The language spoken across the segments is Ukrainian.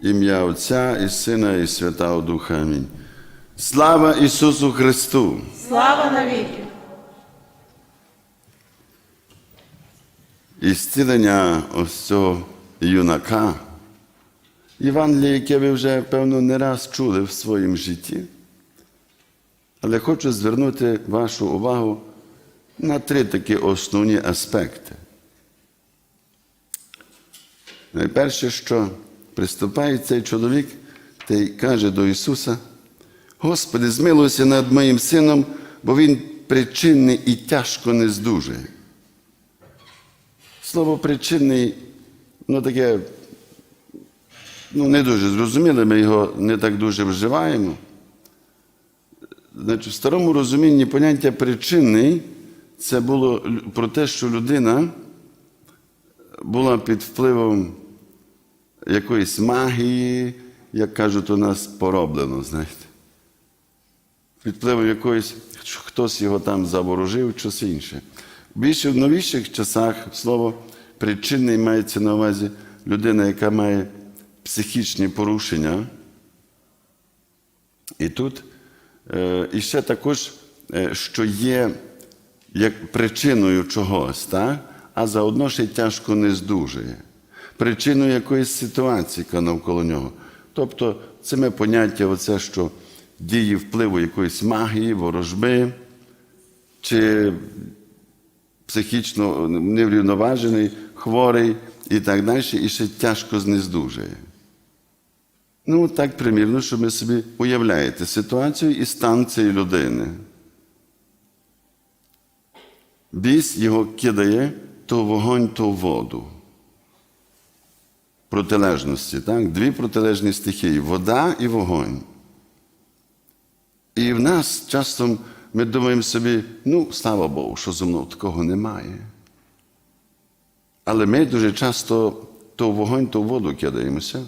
Ім'я Отця і Сина, і Святого Духа. Амінь. Слава Ісусу Христу! Слава навіки! І зцілення ось цього юнака, Євангелія, яке ви вже, певно, не раз чули в своєму житті. Але хочу звернути вашу увагу на три такі основні аспекти. Найперше, що приступає цей чоловік та й каже до Ісуса: Господи, змилуйся над моїм сином, бо він причинний і тяжко не здужує. Слово причинний, ну таке, ну не дуже зрозуміле, ми його не так дуже вживаємо. Значить, в старому розумінні поняття причинний це було про те, що людина була під впливом якоїсь магії, як кажуть, у нас пороблено, знаєте. Під впливом якоїсь, хтось його там заворожив, щось інше. Більше в новіших часах слово причинний мається на увазі людина, яка має психічні порушення. І тут е, і ще також, е, що є як причиною чогось, так? а заодно ще тяжко не здужує. Причиною якоїсь ситуації, яка навколо нього. Тобто, ми поняття, оце, що дії впливу якоїсь магії, ворожби, чи психічно неврівноважений, хворий і так далі, і ще тяжко знездужує. Ну, так примірно, що ви собі уявляєте ситуацію і стан цієї людини. Біс його кидає то в вогонь, то в воду. Протилежності, так? Дві протилежні стихії вода і вогонь. І в нас часто ми думаємо собі, ну, слава Богу, що зо мною такого немає. Але ми дуже часто то в вогонь, то в воду кидаємося.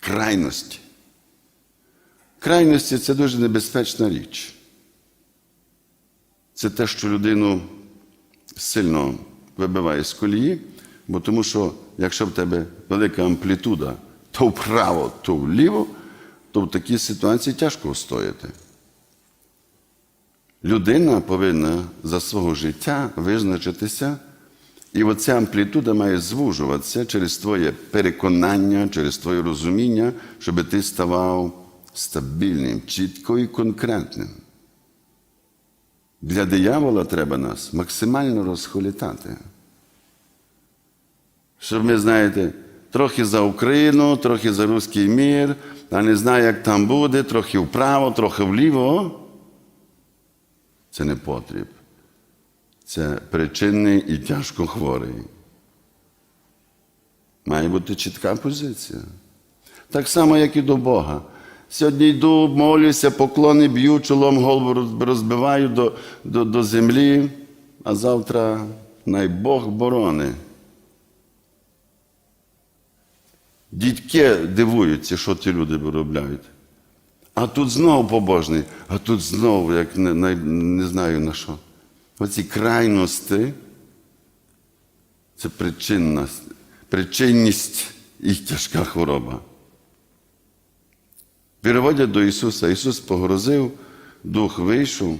Крайності. Крайності це дуже небезпечна річ. Це те, що людину сильно вибиває з колії, бо тому що якщо в тебе велика амплітуда то вправо, то вліво, то в такій ситуації тяжко встояти. Людина повинна за свого життя визначитися, і оця амплітуда має звужуватися через твоє переконання, через твоє розуміння, щоб ти ставав стабільним, чітко і конкретним. Для диявола треба нас максимально розхолітати. Щоб ми, знаєте, трохи за Україну, трохи за руський мір, а не знаю, як там буде, трохи вправо, трохи вліво. Це не потріб. Це причинний і тяжко хворий. Має бути чітка позиція. Так само, як і до Бога. Сьогодні йду, молюся, поклони б'ю, чолом голову розбиваю до, до, до землі, а завтра най Бог борони. Дітки дивуються, що ті люди виробляють. А тут знову побожний, а тут знову, як не, не, не знаю на що. Оці крайності це причинність, причинність і тяжка хвороба. Переводять до Ісуса. Ісус погрозив, дух вийшов.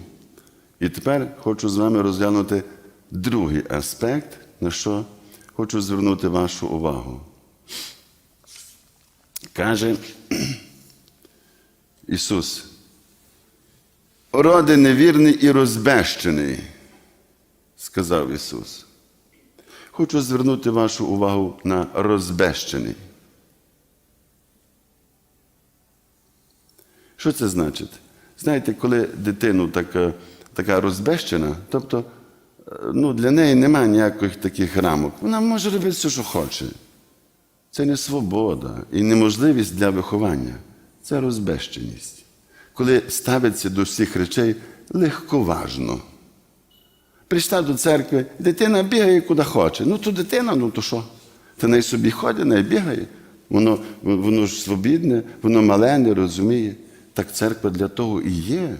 І тепер хочу з вами розглянути другий аспект, на що хочу звернути вашу увагу. Каже Ісус, роди невірний і розбещений, сказав Ісус. Хочу звернути вашу увагу на розбещений. Що це значить? Знаєте, коли дитину така, така розбещена, тобто е, ну, для неї немає ніяких таких рамок. Вона може робити все, що хоче. Це не свобода і неможливість для виховання. Це розбещеність. Коли ставиться до всіх речей легковажно. Прийшла до церкви, дитина бігає куди хоче. Ну, то дитина, ну то що? Та най собі ходить, най бігає. Воно, воно ж свобідне, воно мале, не розуміє. Так церква для того і є,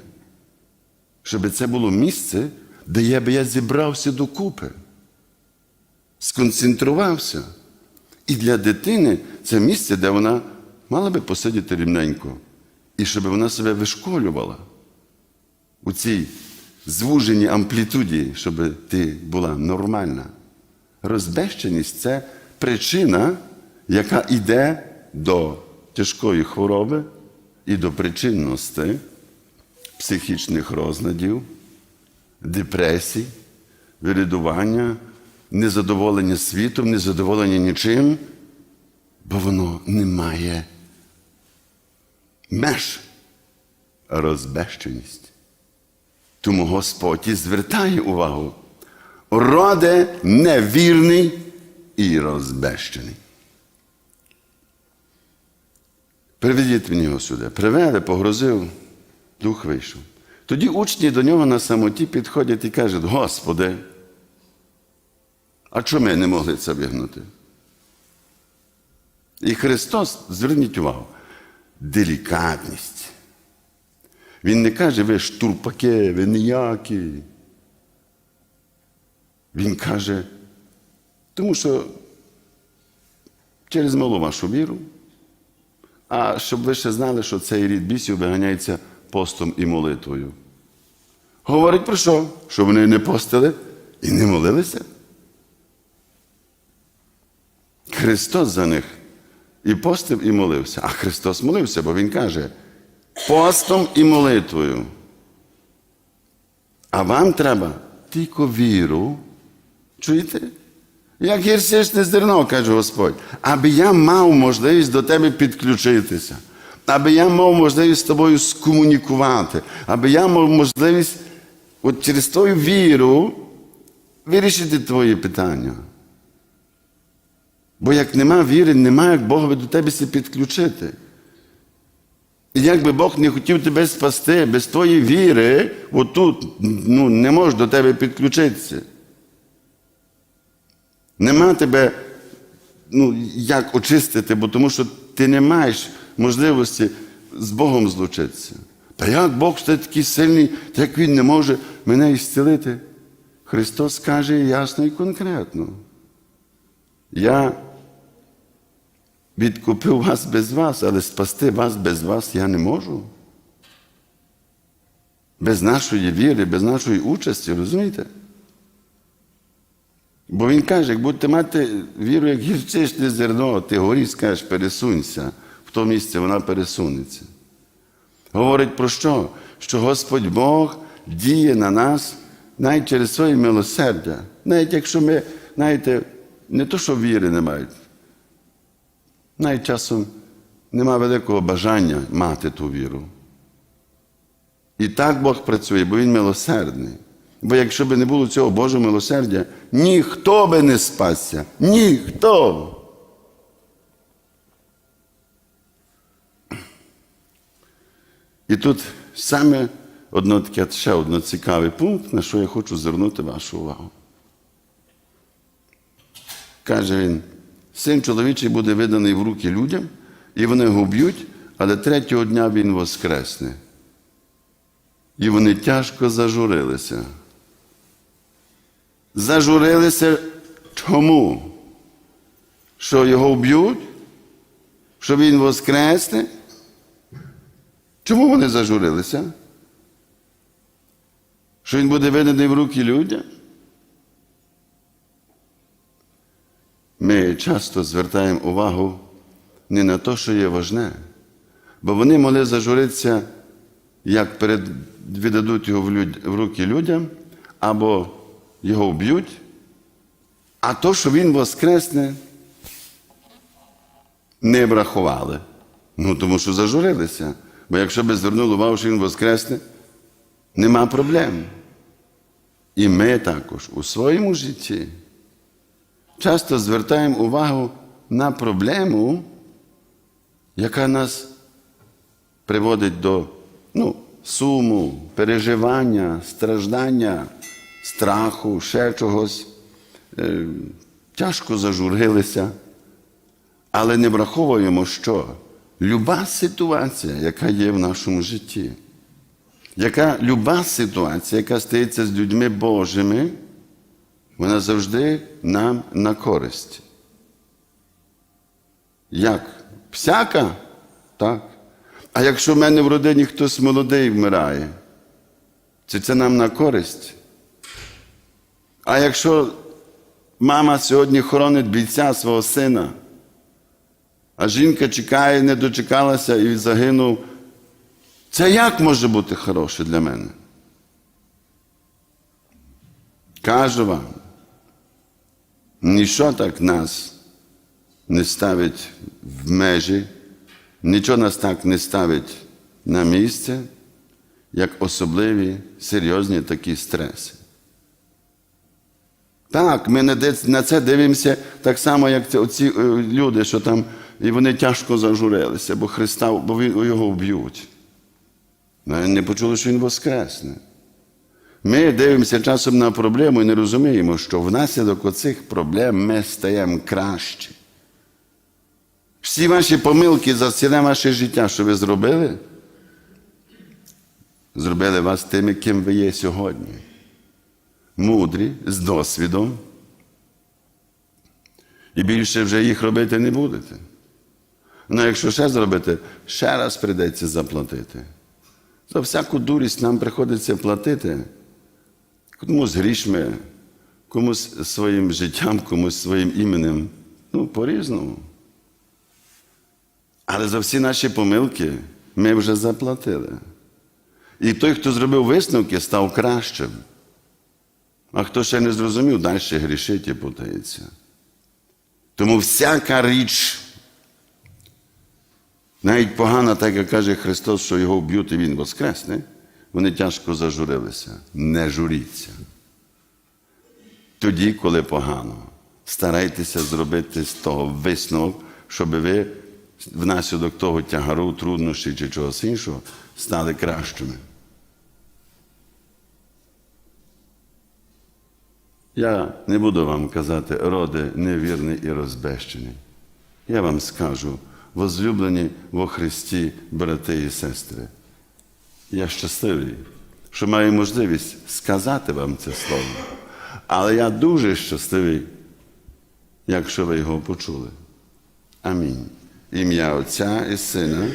щоб це було місце, де я би я зібрався докупи, сконцентрувався І для дитини це місце, де вона мала би посидіти рівненько, і щоб вона себе вишколювала у цій звуженій амплітуді, щоб ти була нормальна. Розбещеність це причина, яка йде до тяжкої хвороби і до причинності психічних розладів, депресій, вирядування, незадоволення світом, незадоволення нічим, бо воно не має меж розбещеність. Тому Господь і звертає увагу. Роде невірний і розбещений. Приведіть мені його сюди. Привели, погрозив, дух вийшов. Тоді учні до нього на самоті підходять і кажуть: Господи, а чому ми не могли це вигнати? І Христос, зверніть увагу, делікатність. Він не каже, ви штурпаки, ви ніякі. Він каже, тому що через малу вашу віру, а щоб ви ще знали, що цей рід бісів виганяється постом і молитвою. Говорить про що? Що вони не постили і не молилися. Христос за них і постив, і молився. А Христос молився, бо Він каже, постом і молитвою. А вам треба тільки віру. Чуєте? Як гірсичне зерно, каже Господь, аби я мав можливість до тебе підключитися, аби я мав можливість з тобою скомунікувати, аби я мав можливість от через твою віру вирішити твої питання. Бо як нема віри, нема як Богові до тебе підключити. І як би Бог не хотів тебе спасти, без твоєї віри, отут ну, не можеш до тебе підключитися. Нема тебе, ну, як очистити, бо тому що ти не маєш можливості з Богом злучитися. Та як Бог що такий сильний, як Він не може мене ісцілити? Христос каже ясно і конкретно. Я відкупив вас без вас, але спасти вас без вас я не можу. Без нашої віри, без нашої участі, розумієте? Бо він каже, як будете мати віру, як гірчичне зерно, ти горі скажеш, пересунься, в то місце вона пересунеться. Говорить про що? Що Господь Бог діє на нас навіть через своє милосердя. Навіть якщо ми, знаєте, не то, що віри не мають, навіть часом нема великого бажання мати ту віру. І так Бог працює, бо Він милосердний. Бо якщо б не було цього Божого милосердя, ніхто би не спасся. Ніхто. І тут саме одно таке ще один цікавий пункт, на що я хочу звернути вашу увагу. Каже він, син чоловічий буде виданий в руки людям, і вони його б'ють, але третього дня він воскресне. І вони тяжко зажурилися. Зажурилися чому? Що його вб'ють? Що він воскресне? Чому вони зажурилися? Що він буде виданий в руки людям? Ми часто звертаємо увагу не на те, що є важне, бо вони могли зажуритися, як перед, віддадуть його в, люд, в руки людям, або його вб'ють, а то, що він воскресне, не врахували. Ну, тому що зажурилися. Бо якщо би звернули увагу, що він воскресне, нема проблем. І ми також у своєму житті часто звертаємо увагу на проблему, яка нас приводить до ну, суму, переживання, страждання, страху, ще чогось. Е, тяжко зажурилися, але не враховуємо, що люба ситуація, яка є в нашому житті, яка люба ситуація, яка стається з людьми Божими, вона завжди нам на користь. Як? Всяка? Так. А якщо в мене в родині хтось молодий вмирає, чи це нам на користь? А якщо мама сьогодні хоронить бійця свого сина, а жінка чекає, не дочекалася і загинув, це як може бути хороше для мене? Кажу вам, ніщо так нас не ставить в межі, нічого нас так не ставить на місце, як особливі серйозні такі стреси. Так, ми на це дивимося так само, як оці е, люди, що там, і вони тяжко зажурилися, бо Христа, бо його вб'ють. Не почули, що Він воскресне. Ми дивимося часом на проблему і не розуміємо, що внаслідок оцих проблем ми стаємо краще. Всі ваші помилки за ціле ваше життя, що ви зробили, зробили вас тими, ким ви є сьогодні. Мудрі, з досвідом. І більше вже їх робити не будете. Ну, якщо ще зробити, ще раз прийдеться заплатити. За всяку дурість нам приходиться платити. Комусь грішми, комусь своїм життям, комусь своїм іменем. Ну, по-різному. Але за всі наші помилки ми вже заплатили. І той, хто зробив висновки, став кращим. А хто ще не зрозумів, далі грішить і путається. Тому всяка річ, навіть погана, так як каже Христос, що його вб'ють і Він воскресне, вони тяжко зажурилися. Не журіться. Тоді, коли погано, старайтеся зробити з того висновок, щоб ви внаслідок того тягару, труднощів чи чогось іншого стали кращими. Я не буду вам казати, роди невірний і розбещений. Я вам скажу, возлюблені во Христі, брати і сестри. Я щасливий, що маю можливість сказати вам це слово. Але я дуже щасливий, якщо ви його почули. Амінь. Ім'я Отця і Сина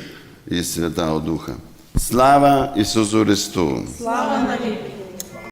і Святого Духа. Слава Ісусу Христу! Слава навіки!